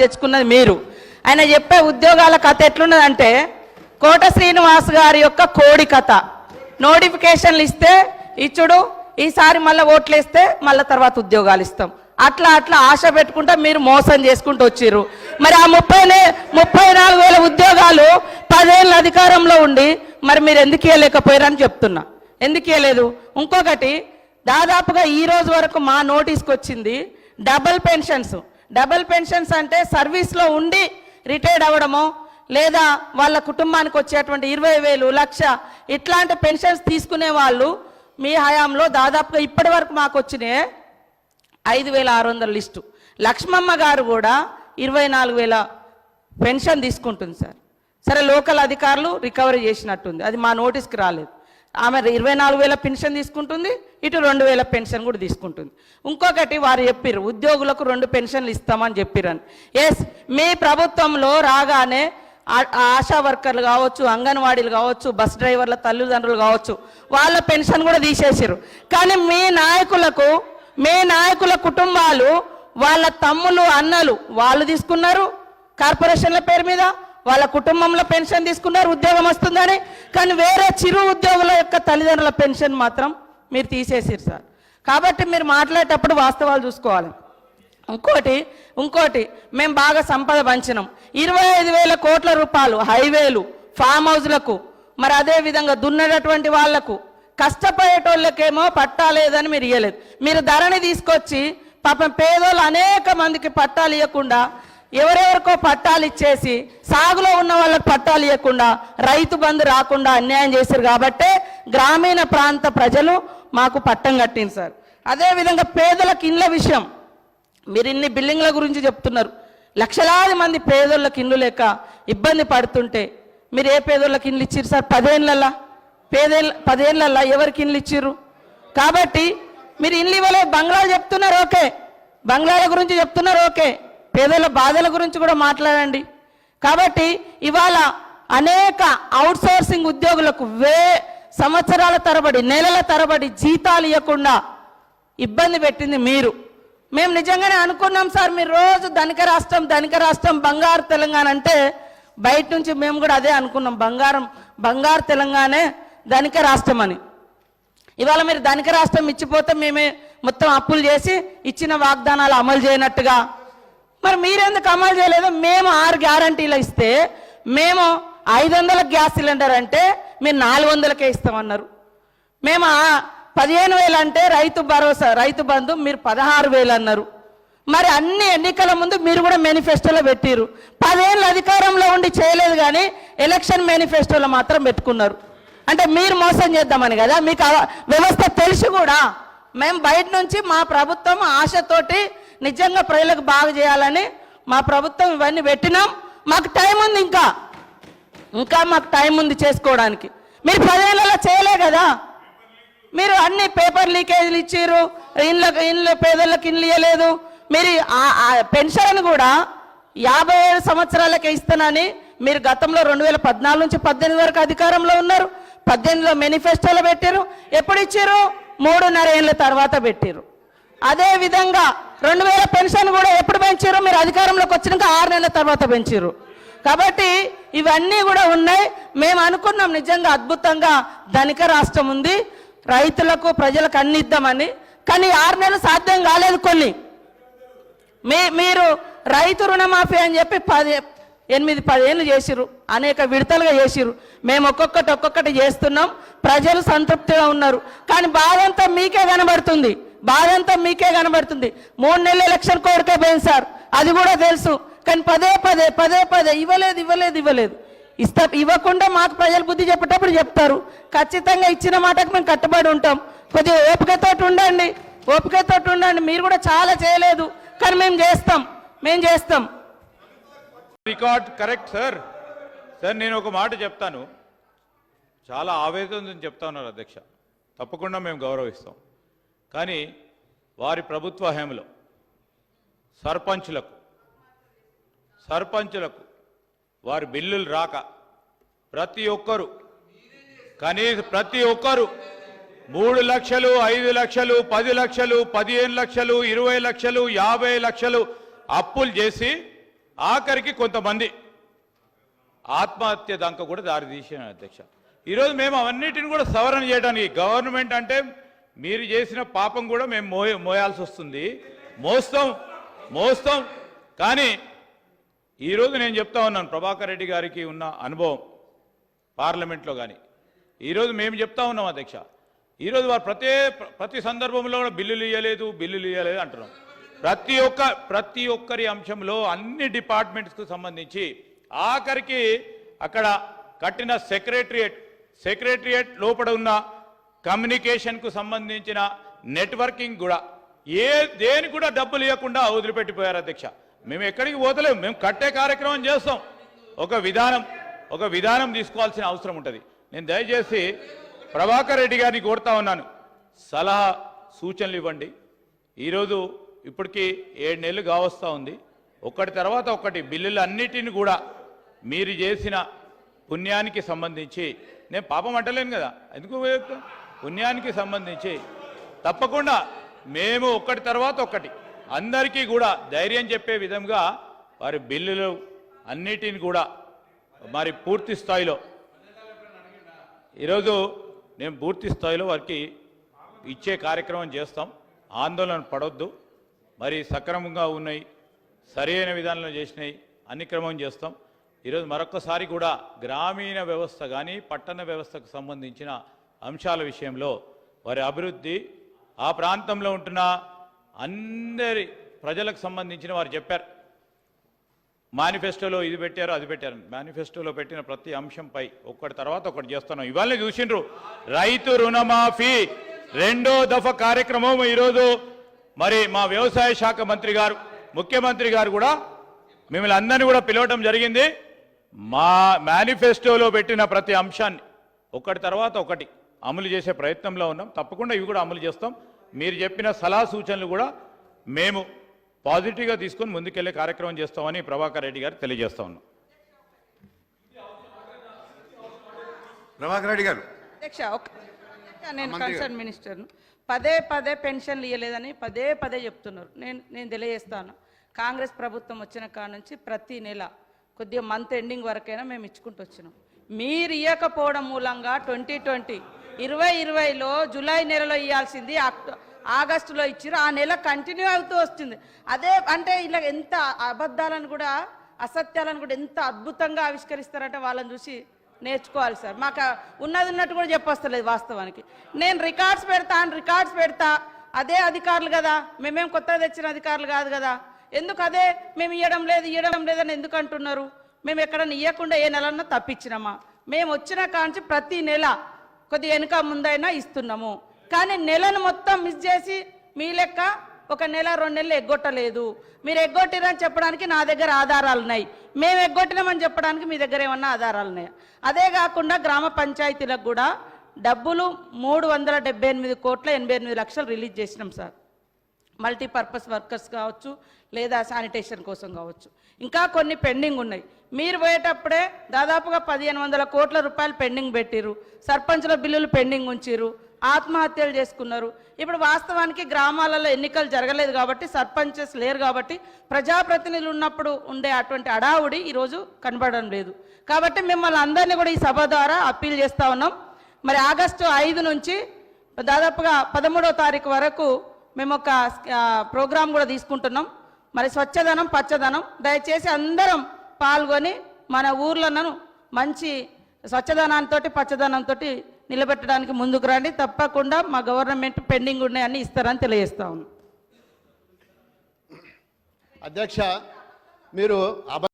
తెచ్చుకున్నది మీరు. ఆయన చెప్పే ఉద్యోగాల కథ ఎట్లున్నదంటే కోట శ్రీనివాస్ గారి యొక్క కోడి కథ. నోటిఫికేషన్లు ఇస్తే ఇచ్చుడు ఈసారి మళ్ళీ ఓట్లు వేస్తే మళ్ళీ తర్వాత ఉద్యోగాలు ఇస్తాం. అట్లా అట్లా ఆశ పెట్టుకుంటా మీరు మోసం చేసుకుంటూ వచ్చిర్రు. మరి ఆ ముప్పై ముప్పై నాలుగు వేల ఉద్యోగాలు పదేళ్ళ అధికారంలో ఉండి మరి మీరు ఎందుకు ఇవ్వలేకపోయారని చెప్తున్నా. ఎందుకు ఇవ్వలేదు ఇంకొకటి దాదాపుగా ఈ రోజు వరకు మా నోటీస్కి వచ్చింది డబుల్ పెన్షన్స్. డబుల్ పెన్షన్స్ అంటే సర్వీస్లో ఉండి రిటైర్డ్ అవ్వడమో లేదా వాళ్ళ కుటుంబానికి వచ్చేటువంటి ఇరవై వేలు లక్ష ఇట్లాంటి పెన్షన్స్ తీసుకునే వాళ్ళు మీ హయాంలో దాదాపుగా ఇప్పటి వరకు మాకు వచ్చినాయి ఐదు వేల ఆరు వందల లిస్టు. లక్ష్మమ్మ గారు కూడా ఇరవై నాలుగు వేల పెన్షన్ తీసుకుంటుంది సార్. సరే లోకల్ అధికారులు రికవరీ చేసినట్టుంది. అది మా నోటీస్కి రాలేదు. ఆమె ఇరవై నాలుగు వేల పెన్షన్ తీసుకుంటుంది ఇటు రెండు వేల పెన్షన్ కూడా తీసుకుంటుంది. ఇంకొకటి వారు చెప్పిర్రు ఉద్యోగులకు రెండు పెన్షన్లు ఇస్తామని చెప్పిరని ఎస్ మీ ప్రభుత్వంలో రాగానే ఆ- ఆశా వర్కర్లు కావచ్చు అంగన్వాడీలు కావచ్చు బస్ డ్రైవర్ల తల్లిదండ్రులు కావచ్చు వాళ్ళ పెన్షన్ కూడా తీసేసారు కానీ మీ నాయకులకు మీ నాయకుల కుటుంబాలు వాళ్ళ తమ్ములు అన్నలు వాళ్ళు తీసుకున్నారు కార్పొరేషన్ల పేరు మీద వాళ్ళ కుటుంబంలో పెన్షన్ తీసుకున్నారు ఉద్యోగం వస్తుందని కానీ వేరే చిరు ఉద్యోగుల యొక్క తల్లిదండ్రుల పెన్షన్ మాత్రం మీరు తీసేసారు సార్. కాబట్టి మీరు మాట్లాడేటప్పుడు వాస్తవాలు చూసుకోవాలి. ఇంకోటి ఇంకోటి మేము బాగా సంపద పంచినాం. ఇరవై ఐదు వేల కోట్ల రూపాయలు హైవేలు ఫామ్ హౌస్లకు మరి అదే విధంగా దున్నటువంటి వాళ్ళకు కష్టపడేటోళ్ళకేమో పట్టాలేదని మీరు ఇవ్వలేదు మీరు ధరని తీసుకొచ్చి పాపం పేదోళ్ళు అనేక మందికి పట్టాలు ఇవ్వకుండా ఎవరెవరికో పట్టాలు ఇచ్చేసి సాగులో ఉన్న వాళ్ళకి పట్టాలు ఇవ్వకుండా రైతు బంధు రాకుండా అన్యాయం చేశారు కాబట్టే గ్రామీణ ప్రాంత ప్రజలు మాకు పట్టం కట్టింది సార్. అదేవిధంగా పేదలకు ఇండ్ల విషయం. మీరు ఇన్ని బిల్డింగ్ల గురించి చెప్తున్నారు. లక్షలాది మంది పేదోళ్ళకి ఇండ్లు లేక ఇబ్బంది పడుతుంటే మీరు ఏ పేదోళ్ళకి ఇండ్లు ఇచ్చిర్రు సార్? పదేళ్ళల్లా పేదేళ్ళ పదేళ్ళల్లా ఎవరికి ఇండ్లు ఇచ్చిర్రు? కాబట్టి మీరు ఇండ్లు ఇవ్వలే బంగ్లాలు చెప్తున్నారు ఓకే. బంగ్లాల గురించి చెప్తున్నారు ఓకే. పేదల బాధల గురించి కూడా మాట్లాడండి. కాబట్టి ఇవాళ అనేక అవుట్ సోర్సింగ్ ఉద్యోగులకు వే సంవత్సరాల తరబడి నెలల తరబడి జీతాలు ఇవ్వకుండా ఇబ్బంది పెట్టింది మీరు. మేము నిజంగానే అనుకున్నాం సార్ మీరు రోజు ధనిక రాష్ట్రం ధనిక రాష్ట్రం బంగారు తెలంగాణ అంటే బయట నుంచి మేము కూడా అదే అనుకున్నాం బంగారం బంగారు తెలంగాణే ధనిక రాష్ట్రం అని. ఇవాళ మీరు ధనిక రాష్ట్రం ఇచ్చిపోతే మేమే మొత్తం అప్పులు చేసి ఇచ్చిన వాగ్దానాలు అమలు చేయనట్టుగా మరి మీరెందుకు అమలు చేయలేదు? మేము ఆరు గ్యారంటీలు ఇస్తే మేము ఐదు వందల గ్యాస్ సిలిండర్ అంటే మీరు నాలుగు వందలకే ఇస్తామన్నారు. మేము పదిహేను వేలు అంటే రైతు భరోసా రైతు బంధు మీరు పదహారు వేలు అన్నారు. మరి అన్ని ఎన్నికల ముందు మీరు కూడా మేనిఫెస్టోలో పెట్టిరు పదేళ్ళు అధికారంలో ఉండి చేయలేదు కానీ ఎలక్షన్ మేనిఫెస్టోలో మాత్రం పెట్టుకున్నారు. అంటే మీరు మోసం చేద్దామని కదా? మీకు వ్యవస్థ తెలిసి కూడా. మేము బయట నుంచి మా ప్రభుత్వం ఆశతోటి నిజంగా ప్రజలకు బాగు చేయాలని మా ప్రభుత్వం ఇవన్నీ పెట్టినాం. మాకు టైం ఉంది ఇంకా. ఇంకా మాకు టైం ఉంది చేసుకోవడానికి. మీరు పదేళ్ళలో చేయలే కదా. మీరు అన్ని పేపర్ లీకేజీలు ఇచ్చారు ఇండ్ల ఇండ్ల పేదలకు ఇండ్లు ఇవ్వలేదు మీరు ఆ- పెన్షన్ కూడా యాభై ఏడు సంవత్సరాలకే ఇస్తానని మీరు గతంలో రెండు వేల పద్నాలుగు నుంచి పద్దెనిమిది వరకు అధికారంలో ఉన్నారు. పద్దెనిమిదిలో మేనిఫెస్టోలో పెట్టారు ఎప్పుడు ఇచ్చారు మూడున్నర ఏళ్ళ తర్వాత పెట్టారు అదే విధంగా రెండు వేల పెన్షన్ కూడా ఎప్పుడు పెంచారు మీరు అధికారంలోకి వచ్చినాక ఆరు నెలల తర్వాత పెంచారు కాబట్టి ఇవన్నీ కూడా ఉన్నాయి. మేము అనుకున్నాం నిజంగా అద్భుతంగా ధనిక రాష్ట్రం ఉంది. రైతులకు ప్రజలకు అన్ని ఇద్దామని. కానీ ఆరు నెలలు సాధ్యం కాలేదు కొన్ని. మీ మీరు రైతు రుణమాఫీ అని చెప్పి పది ఎనిమిది పదేళ్ళు చేసిరు అనేక విడతలుగా చేసిరు మేము ఒక్కొక్కటి ఒక్కొక్కటి చేస్తున్నాం. ప్రజలు సంతృప్తిగా ఉన్నారు. కానీ బాధంతా మీకే కనబడుతుంది. బాధంతా మీకే కనబడుతుంది. మూడు నెలల ఎలక్షన్ కోరికే పోయింది సార్. అది కూడా తెలుసు. కానీ పదే పదే పదే పదే ఇవ్వలేదు ఇవ్వలేదు ఇవ్వలేదు. ఇస్తా ఇవ్వకుండా మాకు ప్రజలు బుద్ధి చెప్పేటప్పుడు చెప్తారు. ఖచ్చితంగా ఇచ్చిన మాటకు మేము కట్టుబడి ఉంటాం. కొద్దిగా ఓపికతో ఉండండి. ఓపికతోటి ఉండండి. మీరు కూడా చాలా చేయలేదు. కానీ మేము చేస్తాం. మేము చేస్తాం. Record correct sir. సార్ నేను ఒక మాట చెప్తాను. చాలా ఆవేదనతో చెప్తా ఉన్నారు అధ్యక్ష. తప్పకుండా మేము గౌరవిస్తాం. కానీ వారి ప్రభుత్వ హేమలో సర్పంచులకు సర్పంచులకు వారి బిల్లులు రాక ప్రతి ఒక్కరు కనీస ప్రతి ఒక్కరు మూడు లక్షలు ఐదు లక్షలు పది లక్షలు పదిహేను లక్షలు ఇరవై లక్షలు యాభై లక్షలు అప్పులు చేసి ఆఖరికి కొంతమంది ఆత్మహత్య దంక కూడా దారి తీసిన అధ్యక్ష. ఈరోజు మేము అవన్నిటిని కూడా సవరణ చేయడానికి గవర్నమెంట్ అంటే మీరు చేసిన పాపం కూడా మేము మోయ మోయాల్సి వస్తుంది మోస్తాం మోస్తాం. కానీ ఈరోజు నేను చెప్తా ఉన్నాను ప్రభాకర్ రెడ్డి గారికి ఉన్న అనుభవం పార్లమెంట్లో కానీ ఈరోజు మేము చెప్తా ఉన్నాం అధ్యక్ష. ఈరోజు వారు ప్రతి ప్రతి సందర్భంలో కూడా బిల్లులు ఇవ్వలేదు బిల్లులు ఇవ్వలేదు అంటున్నాం. ప్రతి ఒక్క ప్రతి ఒక్కరి అంశంలో అన్ని డిపార్ట్మెంట్స్కు సంబంధించి ఆఖరికి అక్కడ కట్టిన సెక్రటరియేట్ సెక్రటరియేట్ లోపల ఉన్న కమ్యూనికేషన్కు సంబంధించిన నెట్వర్కింగ్ కూడా. ఏ దేని కూడా డబ్బులు ఇవ్వకుండా వదిలిపెట్టిపోయారు అధ్యక్ష. మేము ఎక్కడికి పోతలేము మేము కట్టే కార్యక్రమం చేస్తాం. ఒక విధానం ఒక విధానం తీసుకోవాల్సిన అవసరం ఉంటుంది. నేను దయచేసి ప్రభాకర్ రెడ్డి గారిని కోరుతా ఉన్నాను. సలహా సూచనలు ఇవ్వండి. ఈరోజు ఇప్పటికి ఏడు నెలలు కావస్తూ ఉంది. ఒకటి తర్వాత ఒకటి బిల్లులు అన్నిటిని కూడా మీరు చేసిన పుణ్యానికి సంబంధించి. నేను పాపం అంటలేను కదా. ఎందుకు పుణ్యానికి సంబంధించి తప్పకుండా మేము ఒకటి తర్వాత ఒకటి అందరికీ కూడా ధైర్యం చెప్పే విధంగా వారి బిల్లులు అన్నిటిని కూడా మరి పూర్తి స్థాయిలో ఈరోజు నేను పూర్తి స్థాయిలో వారికి ఇచ్చే కార్యక్రమం చేస్తాం. ఆందోళన పడొద్దు. మరి సక్రమంగా ఉన్నాయి సరైన విధానంలో చేసినాయి అన్ని క్రమం చేస్తాం. ఈరోజు మరొకసారి కూడా గ్రామీణ వ్యవస్థ కానీ పట్టణ వ్యవస్థకు సంబంధించిన అంశాల విషయంలో వారి అభివృద్ధి ఆ ప్రాంతంలో ఉంటున్న అందరి ప్రజలకు సంబంధించిన వారు చెప్పారు. మేనిఫెస్టోలో ఇది పెట్టారు అది పెట్టారు. మేనిఫెస్టోలో పెట్టిన ప్రతి అంశంపై ఒక్కటి తర్వాత ఒకటి చేస్తున్నాం. ఇవాళ చూసిండ్రు. రైతు రుణమాఫీ రెండో దఫ కార్యక్రమం ఈరోజు. మరి మా వ్యవసాయ శాఖ మంత్రి గారు ముఖ్యమంత్రి గారు కూడా మిమ్మల్ని అందరినీ కూడా పిలవటం జరిగింది. మా మేనిఫెస్టోలో పెట్టిన ప్రతి అంశాన్ని ఒకటి తర్వాత ఒకటి అమలు చేసే ప్రయత్నంలో ఉన్నాం. తప్పకుండా ఇవి కూడా అమలు చేస్తాం. మీరు చెప్పిన సలహా సూచనలు కూడా మేము పాజిటివ్గా తీసుకొని ముందుకెళ్ళే కార్యక్రమం చేస్తామని ప్రభాకర్ రెడ్డి గారు తెలియజేస్తా ఉన్నాం. ప్రభాకర్ రెడ్డి గారు. అధ్యక్ష ఒక నేను మంత్రి కన్సర్న్ మినిస్టర్ను. పదే పదే పెన్షన్లు ఇవ్వలేదని పదే పదే చెప్తున్నారు. నేను నేను తెలియజేస్తాను. కాంగ్రెస్ ప్రభుత్వం వచ్చిన కాడ నుంచి ప్రతి నెల కొద్దిగా మంత్ ఎండింగ్ వరకైనా మేము ఇచ్చుకుంటూ వచ్చినాం. మీరు ఇవ్వకపోవడం మూలంగా ట్వంటీ ట్వంటీ ఇరవై ఇరవైలో జూలై నెలలో ఇవ్వాల్సింది అక్టో ఆగస్టులో ఇచ్చారు ఆ నెల కంటిన్యూ అవుతూ వస్తుంది. అదే అంటే ఇలా ఎంత అబద్ధాలను కూడా అసత్యాలను కూడా ఎంత అద్భుతంగా ఆవిష్కరిస్తారంటే వాళ్ళని చూసి నేర్చుకోవాలి సార్. మాకు ఉన్నది ఉన్నట్టు కూడా చెప్పొస్తలేదు వాస్తవానికి. నేను రికార్డ్స్ పెడతా అని రికార్డ్స్ పెడతా అదే అధికారులు కదా. మేమేం కొత్తగా తెచ్చిన అధికారులు కాదు కదా. ఎందుకు అదే? మేము ఇవ్వడం లేదు ఇవ్వడం లేదని ఎందుకు అంటున్నారు? మేము ఎక్కడన్నా ఇవ్వకుండా ఏ నెలన్నా తప్పించినామా? మేము వచ్చిన కాంచి ప్రతి నెల కొద్ది వెనుక ముందైనా ఇస్తున్నాము. కానీ నెలను మొత్తం మిస్ చేసి మీ లెక్క ఒక నెల రెండు నెలలు ఎగ్గొట్టలేదు. మీరు ఎగ్గొట్టిరని చెప్పడానికి నా దగ్గర ఆధారాలు ఉన్నాయి. మేము ఎగ్గొట్టినామని చెప్పడానికి మీ దగ్గర ఏమన్నా ఆధారాలు ఉన్నాయా? అదే కాకుండా గ్రామ పంచాయతీలకు కూడా డబ్బులు మూడు వందల డెబ్బై ఎనిమిది కోట్ల ఎనభై ఎనిమిది లక్షలు రిలీజ్ చేసినాం సార్. మల్టీపర్పస్ వర్కర్స్ కావచ్చు లేదా శానిటేషన్ కోసం కావచ్చు. ఇంకా కొన్ని పెండింగ్ ఉన్నాయి. మీరు పోయేటప్పుడే దాదాపుగా పదిహేను వందల కోట్ల రూపాయలు పెండింగ్ పెట్టిరు సర్పంచుల బిల్లులు పెండింగ్ ఉంచిరు ఆత్మహత్యలు చేసుకున్నారు. ఇప్పుడు వాస్తవానికి గ్రామాలలో ఎన్నికలు జరగలేదు కాబట్టి సర్పంచెస్ లేరు కాబట్టి ప్రజాప్రతినిధులు ఉన్నప్పుడు ఉండే అటువంటి అడావుడి ఈరోజు కనబడడం లేదు. కాబట్టి మిమ్మల్ని అందరినీ కూడా ఈ సభ ద్వారా అప్పీల్ చేస్తా ఉన్నాం. మరి ఆగస్టు ఐదు నుంచి దాదాపుగా పదమూడవ తారీఖు వరకు మేము ఒక ప్రోగ్రాం కూడా తీసుకుంటున్నాం. మరి స్వచ్ఛదనం పచ్చదనం దయచేసి అందరం పాల్గొని మన ఊర్లను మంచి స్వచ్ఛదనంతో పచ్చదనంతో నిలబెట్టడానికి ముందుకు రండి. తప్పకుండా మా గవర్నమెంట్ పెండింగ్ ఉన్నాయని ఇస్తారని తెలియజేస్తా అధ్యక్ష మీరు